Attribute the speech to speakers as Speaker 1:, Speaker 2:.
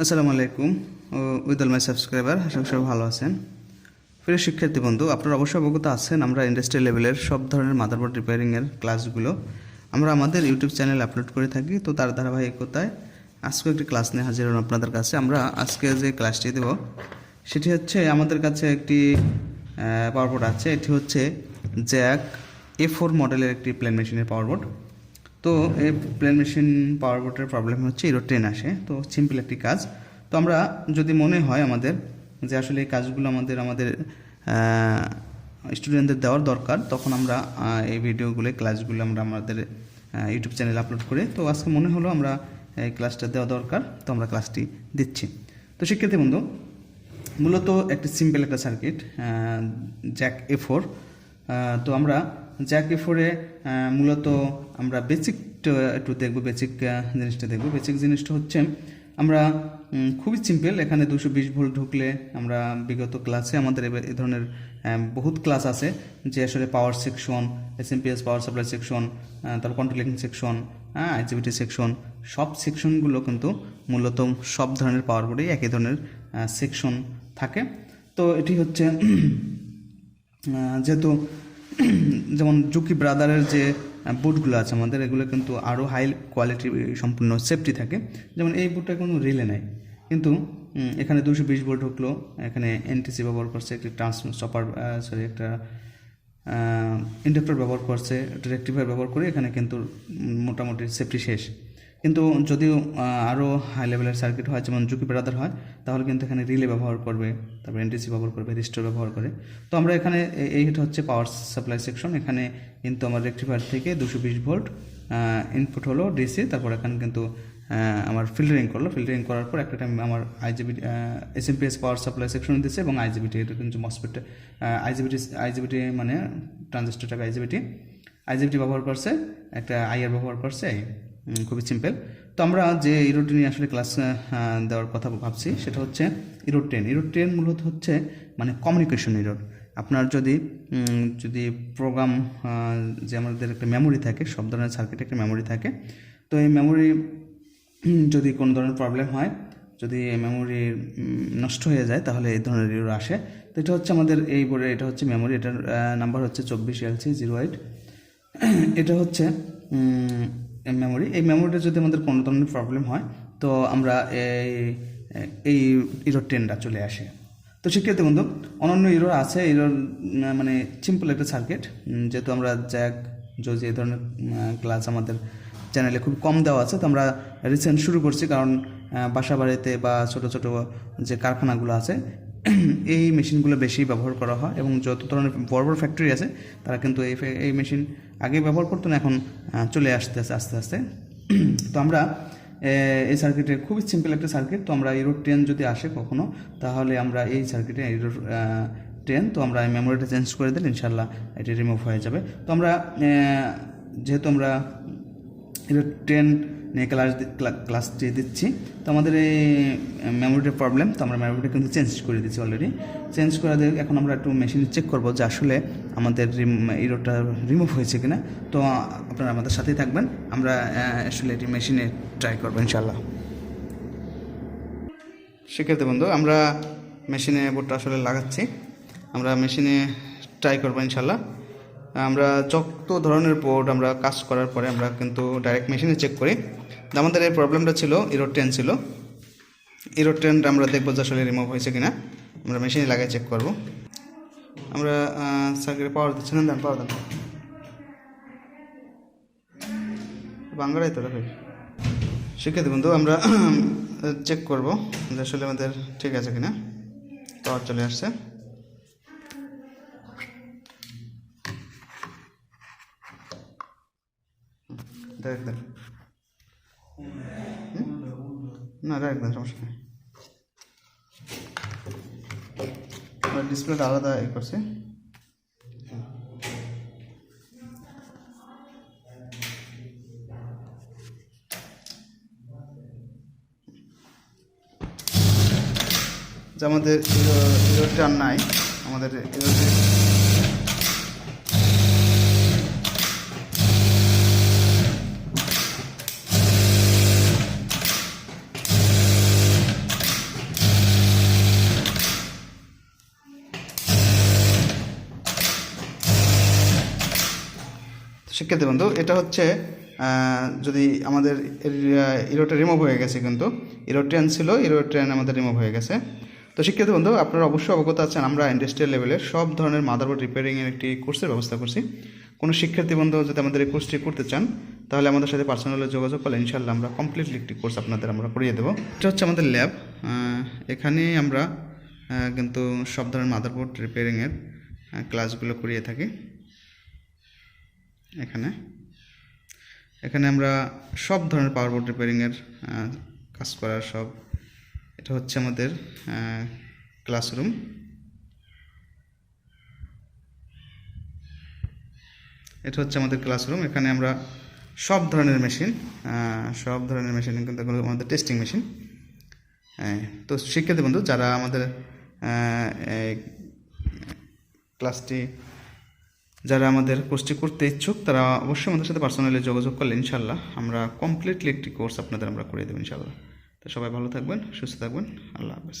Speaker 1: আসসালামু আলাইকুম with all my subscriber, আশা করি ভালো আছেন। প্রিয় শিক্ষার্থী বন্ধু, আপনারা অবশ্যই অবগত আছেন আমরা ইন্ডাস্ট্রি লেভেলের সব ধরনের মাদারবোর্ড রিপেয়ারিংয়ের ক্লাসগুলো আমরা আমাদের ইউটিউব চ্যানেলে আপলোড করে থাকি, তো তার ধারাবাহিকতায় আজকে একটি ক্লাস নিয়ে হাজির হলাম আপনাদের কাছে। আমরা আজকে যে ক্লাসটি দেব, সেটি হচ্ছে আমাদের কাছে একটি পাওয়ারবোর্ড আছে। এটি হচ্ছে জ্যাক এ ফোর মডেলের একটি প্লেন মেশিনের পাওয়ারবোর্ড তো এই প্লেন মেশিন পাওয়ার বোর্ডের প্রবলেম হচ্ছে এরো ট্রেন আসে, তো সিম্পল একটি কাজ। তো আমরা যদি মনে হয় আমাদের যে আসলে এই কাজগুলো আমাদের আমাদের স্টুডেন্টদের দেওয়ার দরকার, তখন আমরা এই ভিডিওগুলো ক্লাসগুলো আমরা আমাদের ইউটিউব চ্যানেলে আপলোড করি, তো আজকে মনে হলো আমরা এই ক্লাসটা দেওয়া দরকার, তো আমরা ক্লাসটি দিচ্ছি। তো শিক্ষার্থী বন্ধু, মূলত একটি সিম্পল একটা সার্কিট জ্যাক এ ফোর তো আমরা জ্যাক এ ফোরে মূলত আমরা বেসিক একটু দেখব বেসিক জিনিসটা দেখব। বেসিক জিনিসটা হচ্ছে, আমরা খুবই সিম্পল এখানে দুশো বিশ ভোল্ট ঢুকলে আমরা বিগত ক্লাসে আমাদের এই ধরনের বহুত ক্লাস আছে, যে আসলে power section S M P S power supply section তারপর কন্ট্রোলিং সেকশন হ্যাঁ আইজিবিটি সেকশন সব সেকশনগুলো কিন্তু মূলত সব ধরনের পাওয়ার বোর্ডেই একই ধরনের সেকশন থাকে। তো এটি হচ্ছে যেহেতু যেমন জুকি ব্রাদারের যে বুটগুলো আছে আমাদের, এগুলো কিন্তু আরও হাই কোয়ালিটি সম্পূর্ণ সেফটি থাকে। যেমন এই বুটটা কোনো রিলে নাই। কিন্তু এখানে দুশো বিশ ভোল্ট ঢুকলো, এখানে এনটিসি ব্যবহার করছে, একটি ট্রান্স সপার সরি একটা ইন্ডাক্টর ব্যবহার করছে একটা রেক্টিফায়ার ব্যবহার করে, এখানে কিন্তু মোটামুটি সেফটি শেষ। কিন্তু যদিও আরও হাই লেভেলের সার্কিট হয়, যেমন জুকি ব্রাদার হয়, তাহলে কিন্তু এখানে রিলে ব্যবহার করবে, তারপর এনটিসি ব্যবহার করবে রেজিস্টার ব্যবহার করে। তো আমরা এখানে এইটা হচ্ছে পাওয়ার সাপ্লাই সেকশন এখানে কিন্তু আমার রেক্টিফায়ার থেকে দুশো বিশ ভোল্ট ইনপুট হলো ডিসি তারপর এখানে কিন্তু আমার ফিল্টারিং করল। ফিল্টারিং করার পর একটা টাইম আমার IGB S M P S power supply section দিচ্ছে এবং আইজিবিটি এটা কিন্তু মসফেট আইজিবিটি আইজিবিটি মানে ট্রানজিস্টারটাকে আইজিবিটি আইজিবিটি ব্যবহার করছে, একটা আইআর ব্যবহার করছে খুবই সিম্পল তো আমরা যে ইরোড নিয়ে আসলে ক্লাস দেওয়ার কথা ভাবছি, সেটা হচ্ছে ইরোড টেন ইরোড টেন মূলত হচ্ছে মানে কমিউনিকেশন ইরোড আপনার যদি যদি প্রোগ্রাম যে আমাদের একটা মেমোরি থাকে, সব ধরনের সার্কিটে একটা মেমোরি থাকে, তো এই মেমোরি যদি কোনো ধরনের প্রবলেম হয়, যদি মেমোরি নষ্ট হয়ে যায়, তাহলে এই ধরনের ইরোড আসে। তো এটা হচ্ছে আমাদের এই বোর্ডে এটা হচ্ছে মেমোরি এটার নাম্বার হচ্ছে চব্বিশ এলসি জিরো এইট এটা হচ্ছে মেমোরি এই মেমোরিটা যদি আমাদের কোনো ধরনের প্রবলেম হয়, তো আমরা এই এই ইরোর ট্রেনটা চলে আসে। তো শিক্ষার্থী বন্ধু, অনন্য ইরোর আছে ইরোর মানে সিম্পল একটা সার্কিট যেহেতু আমরা জ্যাক জোজি এই ধরনের ক্লাস আমাদের চ্যানেলে খুব কম দেওয়া আছে, তো আমরা রিসেন্ট শুরু করছি, কারণ বাসা বাড়িতে বা ছোট ছোট যে কারখানাগুলো আছে এই মেশিনগুলো বেশি ব্যবহার করা হয় এবং যত ধরনের বড় বড় ফ্যাক্টরি আছে, তারা কিন্তু এই এই মেশিন আগে ব্যবহার করতো, না এখন চলে আসতেছে আস্তে আস্তে। তো আমরা এই সার্কিটের খুবই সিম্পল একটা সার্কিট তো আমরা ইউরো ট্রেন যদি আসে কখনো, তাহলে আমরা এই সার্কিটে ইউরো ট্রেন তো আমরা মেমোরিটা চেঞ্জ করে দিলে ইনশাল্লাহ এটি রিমুভ হয়ে যাবে। তো আমরা যেহেতু আমরা এটা টেন নিয়ে ক্লাস ক্লাস দিচ্ছি। তো আমাদের এই মেমোরিটার প্রবলেম তো আমরা মেমোরিটা কিন্তু চেঞ্জ করে দিচ্ছি অলরেডি চেঞ্জ করে দিয়ে এখন আমরা একটু মেশিনে চেক করব যে আসলে আমাদের ইরোটা রিমুভ হয়েছে কিনা। তো আপনারা আমাদের সাথেই থাকবেন। আমরা আসলে এটি মেশিনে ট্রাই করব ইনশাল্লাহ সেক্ষেত্রে বন্ধু, আমরা মেশিনে বোর্ডটা আসলে লাগাচ্ছি। আমরা মেশিনে ট্রাই করব ইনশাল্লাহ আমরা যত ধরনের বোর্ড আমরা কাজ করার পরে আমরা কিন্তু ডাইরেক্ট মেশিনে চেক করি। আমাদের এই প্রবলেমটা ছিল ইরো টেন ছিল। ইরো টেনটা আমরা দেখব যে আসলে রিমুভ হয়েছে কিনা। আমরা মেশিনে লাগিয়ে চেক করব। আমরা সার্কিটে পাওয়ার দিচ্ছি। না দেন পাওয়ার দেন। বাংলায় তো রাখি শিক্ষার্থী বন্ধু, আমরা চেক করব যে আসলে আমাদের ঠিক আছে কিনা। পাওয়ার চলে আসছে। দেখ দেখ হুম? না দেখ দেখ সমস্যা নেই। ডিসপ্লেটা আলাদা এ করছে। যে আমাদের ইরোটা নাই আমাদের শিক্ষার্থী বন্ধু, এটা হচ্ছে যদি আমাদের ইরোটা রিমুভ হয়ে গেছে কিন্তু ইরো ট্রেন ছিল ইরো ট্রেন আমাদের রিমুভ হয়ে গেছে। তো শিক্ষার্থী বন্ধু, আপনারা অবশ্যই অবগত আছেন, আমরা ইন্ডাস্ট্রিয়াল লেভেলের সব ধরনের মাদারবোর্ড রিপেয়ারিংয়ের একটি কোর্সের ব্যবস্থা করছি। কোনো শিক্ষার্থী বন্ধু যদি আমাদের এই কোর্সটি করতে চান, তাহলে আমাদের সাথে পার্সোনালি যোগাযোগ করলে ইনশাল্লাহ আমরা কমপ্লিটলি একটি কোর্স আপনাদের আমরা করিয়ে দেবো। এটা হচ্ছে আমাদের ল্যাব এখানে আমরা কিন্তু সব ধরনের মাদারবোর্ড রিপেয়ারিংয়ের ক্লাসগুলো করিয়ে থাকি। এখানে। এখানে আমরা সব ধরনের পাওয়ার বোর্ড রিপেয়ারিংয়ের কাজ করার সব, এটা হচ্ছে আমাদের ক্লাসরুম এটা হচ্ছে আমাদের ক্লাসরুম এখানে আমরা সব ধরনের মেশিন সব ধরনের মেশিন কিন্তু এগুলো আমাদের টেস্টিং মেশিন তো শিক্ষার্থী বন্ধু, যারা আমাদের ক্লাসটি যারা আমাদের কোর্সটি করতে ইচ্ছুক, তারা অবশ্যই আমাদের সাথে পার্সোনালি যোগাযোগ করলে ইনশাল্লাহ আমরা কমপ্লিটলি একটি কোর্স আপনাদের আমরা করে দেবো ইনশাল্লাহ তো সবাই ভালো থাকবেন, সুস্থ থাকবেন, আল্লাহ হাফেজ।